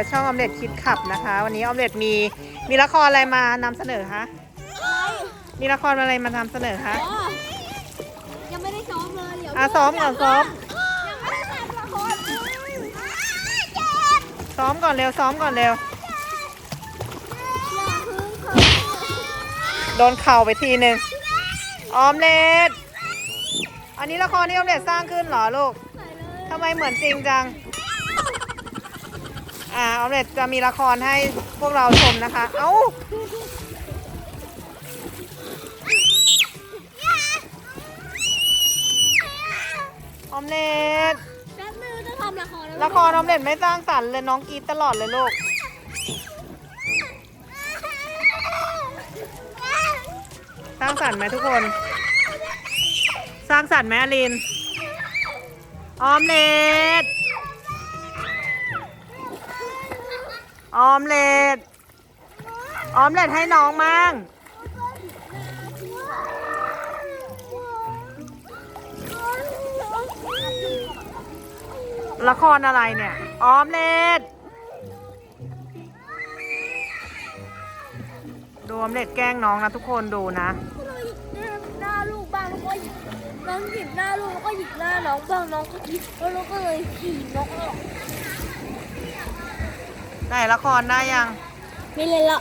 กับช่องออมเล็ตคิดขับนะคะ วันนี้ออมเล็ตมีมีละครอะไรมานำเสนอคะมีละครอะไรมานำเสนอคะอ๋อยังไม่ได้ซ้อมเลยเดี๋ยวอะซ้อมก่อนซ้อมยังไม่ได้ทำละครเลยเจ็บซ้อมก่อนเร็วซ้อมก่อนเร็วอย่าพึ่งเขาโดนเข่าไปทีหนึ่งออมเล็ตอันนี้ละครที่ออมเล็ตสร้างขึ้นเหรอลูกใส่เลยทำไมเหมือนจริงจัง อ่าออมเล็ตจะมีละครให้พวกเราชมนะคะ เอ้าออมเล็ตแป๊บนึงจะทำละครแล้วละครออมเล็ตไม่สร้างสรรค์เลยน้องกรีดตลอดเลยลูก สร้างสรรค์ไหมทุกคน สร้างสรรค์ไหมอลินออมเล็ต ออมเล็ตออมเล็ตให้น้องมั่งละครอะไรเนี่ย ออมเล็ตดูออมเล็ตแกล้งน้องนะทุกคนดูนะหน้าลูกบ้างแล้วก็น้องหยิบหน้าลูกแล้วก็หยิบหน้าน้องบ้างน้องก็หยิบแล้วเราก็เลยขี่น้องออก ไหนละครได้ยัง ไม่เลยละ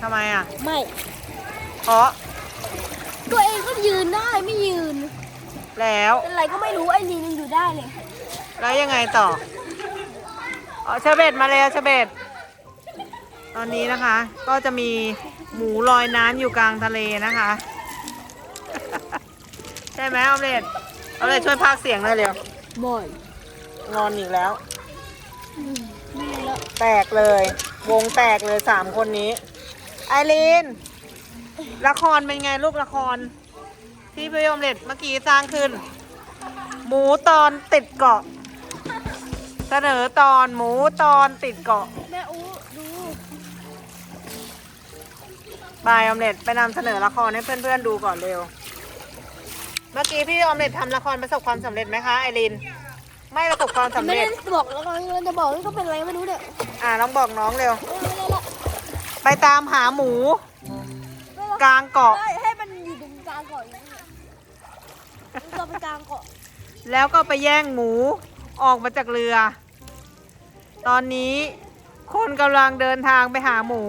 ทำไมอะ ไม่ เพราะตัวเองก็ยืนได้ไม่ยืน แล้ว เป็นไรก็ไม่รู้ไอ้ลีนยังอยู่ได้เลย แล้วยังไงต่อ อ๋อเชอร์เบตมาแล้วเชอร์เบตตอนนี้นะคะ ก็จะมีหมูลอยน้ำอยู่กลางทะเลนะคะ ใช่ไหมออมเล็ตออมเล็ตช่วยพากย์เสียงหน่อยเร็วบ่อย งอนอีกแล้วไม่เลยละ แตกเลย วงแตกเลยสามคนนี้ ไอรีนละครเป็นไงลูกละคร ที่พี่อมเล็ตเมื่อกี้สร้างขึ้น หมูตอนติดเกาะ เสนอตอนหมูตอนติดเกาะแม่อูดูบายอมเล็ตไปนำเสนอละครให้เพื่อนๆดูก่อนเร็ว เมื่อกี้พี่อมเล็ตทำละครประสบความสำเร็จไหมคะไอรีน ไม่ประสบความสำไม่เร็ได้จ บอกแล้วก็จะบอกนี่ก็เป็นอะไรไม่รู้เนี่ยอ่าลองบอกน้องเร็ว ไม่ได้ละไปตามหาหมูกลางเกาะได้ให้มันอยู่ตรงกลางเกาะอย่างนี้เราไปกลางเกาะแล้วก็ไปแย่งหมูออกมาจากเรือ ตอนนี้คนกำลังเดินทางไปหาหมู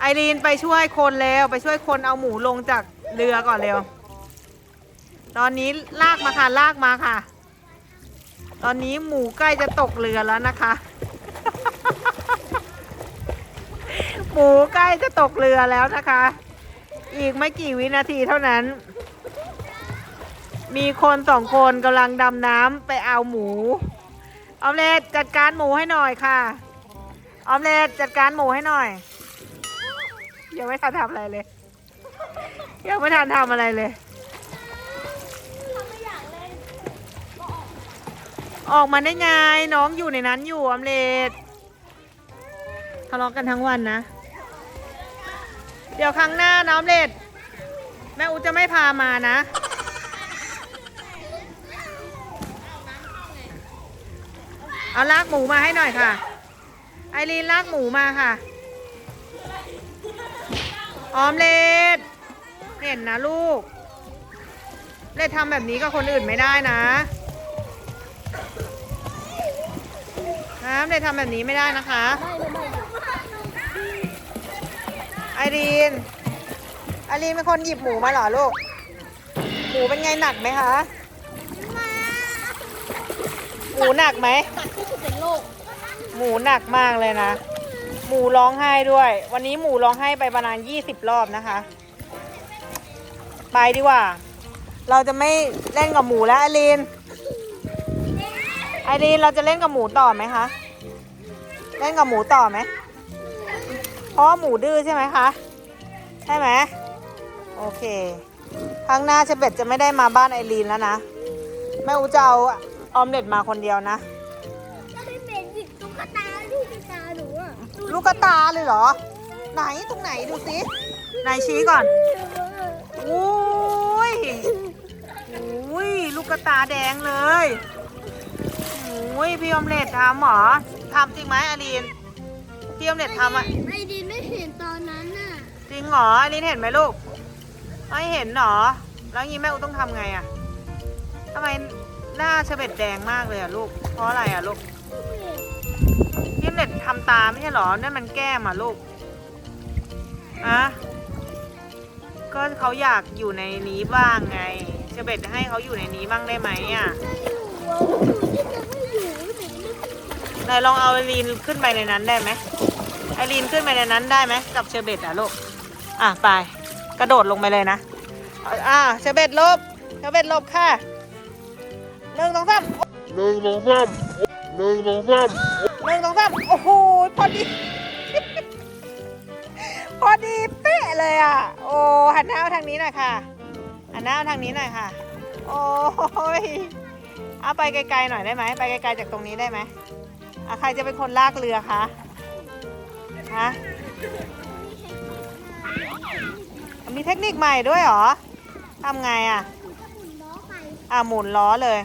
ไอรีนไปช่วยคนแล้วไปช่วยคนเอาหมูลงจากเรือก่อนเร็ว ตอนนี้ลากมาค่ะลากมาค่ะ ตอนนี้หมูใกล้จะตกเรือแล้วนะคะ หมูใกล้จะตกเรือแล้วนะคะ อีกไม่กี่วินาทีเท่านั้น มีคนสองคนกำลังดำน้ำไปเอาหมู ออมเล็ตจัดการหมูให้หน่อยค่ะ ออมเล็ตจัดการหมูให้หน่อย ยังไม่ทันทำอะไรเลย ยังไม่ทันทำอะไรเลย ออกมาได้ไงน้องอยู่ในนั้นอยู่อมเล็ตทะเลาะกันทั้งวันนะ เดี๋ยวครั้งหน้าน้องอมเล็ตแม่อูจะไม่พามานะ เอาลากหมูมาให้หน่อยค่ะ ไอรีนลากหมูมาค่ะ ออมเล็ดเห็นนะลูก เลดทำแบบนี้กับคนอื่นไม่ได้นะ นะเล็ดทำแบบนี้ไม่ได้นะคะ ไอรีน ไอรีนเป็นคนหยิบหมูมาเหรอลูก หมูเป็นไงหนักไหมคะ หมูหนักไหมหนักที่สุดในโลก หมูหนักมากเลยนะ หมูร้องไห้ด้วย วันนี้หมูร้องไห้ไปประมาณ20รอบนะคะ ไปดีกว่า เราจะไม่เล่นกับหมูแล้วไอรีนไอรีนเราจะเล่นกับหมูต่อไหมคะ เล่นกับหมูต่อไหมเพราะว่าหมูดื้อใช่ไหมคะใช่ไหมโอเคครั้งหน้าเชเบตจะไม่ได้มาบ้านไอรีนแล้วนะแม่อูจะเอาออมเล็ตมาคนเดียวนะจะไม่เป็นหยิบตุ๊กตาลูกตาหนูอะลูกกระตาเลยเหรอ ไหนตรงไหนดูสิไหนชี้ก่อนอุ้ยอุ้ยลูกกระตาแดงเลยอุ้ยพี่ออมเล็ตทำเหรอ ทำจริงไหมอลีนที่ออมเล็ตทำอะ ไอดินไม่เห็นตอนนั้นน่ะจริงเหรออลีนเห็นไหมลูกไม่เห็นเหรอ แล้วงี้แม่อูต้องทำไงอะทำไมหน้าเฉเบ็ดแดงมากเลยอะลูก เพราะอะไรอะลูกที่ออมเล็ตทำตาไม่ใช่เหรอนั่นมันแก้มอะลูกอะก็เขาอยากอยู่ในนี้บ้างไงเฉเบ็ดให้เขาอยู่ในนี้บ้างได้ไหมอะ ไม่อยู่อะอยู่ที่จะไม่อยู่ เด็กไม่ไหนลองเอาไอรีนขึ้นไปในนั้นได้ไหมไอรีนขึ้นไปในนั้นได้ไหมกับเชอร์เบตอะลูกอะไปกระโดดลงไปเลยนะอ่าเชอร์เบตลบเชอร์เบตลบค่ะหนึ่งสองสามหนึ่งสองสามหนึ่งสองสามหนึ่งสองสามโอ้โหพอดีพอดีเป๊ะเลยอะ โอ้หันหน้ามาทางนี้หน่อยค่ะหันหน้ามาทางนี้หน่อยค่ะ โอ้ยเอาไปไกลๆหน่อยได้ไหมไปไกลๆจากตรงนี้ได้ไหม อะใครจะเป็นคนลากเรือคะฮะมีเทคนิคใหม่ด้วยเหรอทำไงอะล้อไปอะหมุนล้อเลย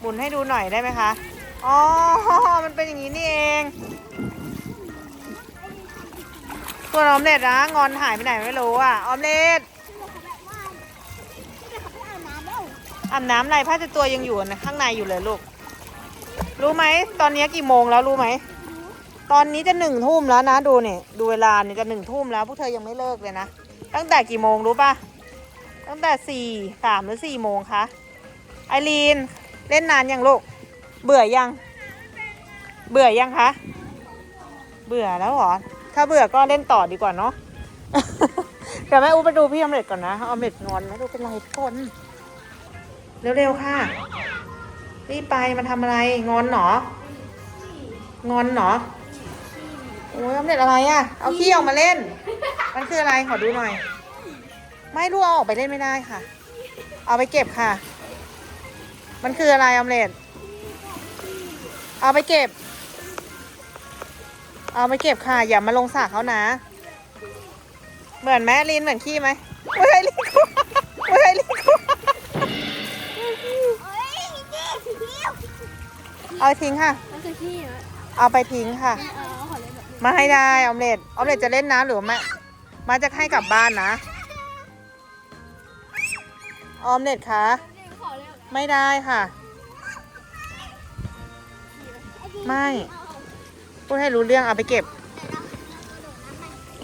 หมุนให้ดูหน่อยได้ไหมคะอ๋อมันเป็นอย่างนี้นี่เองส่วนออมเล็ตนะงอนหายไปไหนไม่รู้อะออมเล็ตแบบว่าไม่เขาไปอาบน้ำแล้วอาบน้ำอะไรผ้าเช็ดตัวยังอยู่นะข้างในอยู่เลยลูก รู้ไหมตอนนี้กี่โมงแล้วรู้ไหมตอนนี้จะหนึ่งทุ่มแล้วนะดูเนี่ยดูเวลาเนี่ยจะหนึ่งทุ่มแล้วพวกเธอยังไม่เลิกเลยนะตั้งแต่กี่โมงรู้ปะตั้งแต่สี่สามหรือสี่โมงคะไอรีนเล่นนานยังลูกเบื่อยัง เบื่อยังคะเบื่อแล้วหรอถ้าเบื่อก็เล่นต่อดีกว่าเนาะเดี๋ยวแม่อูไปดูพี่ออมเล็ตก่อนนะออมเล็ตงอนนะดูเป็นไรทุกคนเร็วๆค่ะ รีบไปมาทำอะไร งอนเหรองอนเหรอโอ้ยออมเล็ตอะไรอะ่ะ เอาขี้ออกมาเล่น มันคืออะไรขอดูหน่อย ไม่รู้เอาออกไปเล่นไม่ได้ค่ะ เอาไปเก็บค่ะ มันคืออะไรออมเล็ตเอาไปเก็บ เอาไปเก็บค่ะ อย่ามาลงสระเขานะ เหมือนไหมลินเหมือนขี้ไหมไม่ใช่ลิน เอาทิ้งค่ะ มันคือพี่เหรอเอาไปทิ้งค่ะเออขอเล่นแบบนี้มาให้ได้ออมเล็ตออมเล็ตจะเล่นน้ำหรือว่ามามาจะให้กลับบ้านนะ ออมเล็ตคะขอเล่นไม่ได้ค่ะ ไม่ พูดให้รู้เรื่องเอาไปเก็บ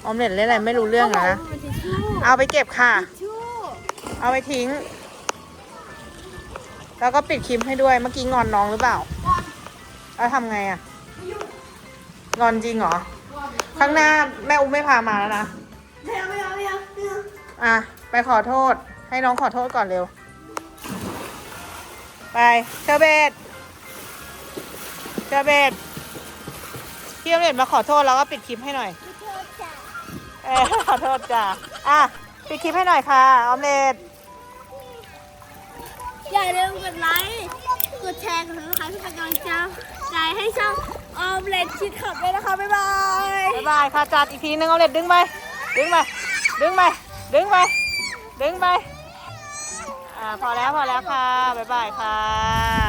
ออมเล็ตเล่นอะไรไม่รู้เรื่องอะนะ มันทิชชู่เอาไปเก็บค่ะชู่เอาไปทิ้ง แล้วก็ปิดคลิปให้ด้วย เมื่อกี้งอนน้องหรือเปล่า แล้วทำไงอะงอนจริงเหรอ ข้างหน้าแม่อุ้มไม่พามาแล้วนะ ไม่เอาไม่เอาไม่เอาไม่เอาอะ ไปขอโทษ ให้น้องขอโทษก่อนเร็ว ไปเชอร์เบตเชอร์เบตพี่ออมเล็ตมาขอโทษแล้วก็ปิดคลิปให้หน่อย ขอโทษจ้ะเออขอโทษจ้ะอะปิดคลิปให้หน่อยค่ะ ออมเล็ตอย่าลืมกดไลค์ก ดแชร์กดซับสไครต์เพื่อเป็นกำลังใจให้ช่องออมเล็ตชิดขับด้วยนะคะ บ๊ายบาย บ๊ายบายค่ะจัดอีกทีนึงออมเล็ตดึงไป ดึงไป ดึงไป ดึงไป ดึงไป อ่าพอแล้วพอแล้วค่ะ บ๊ายบายค่ะ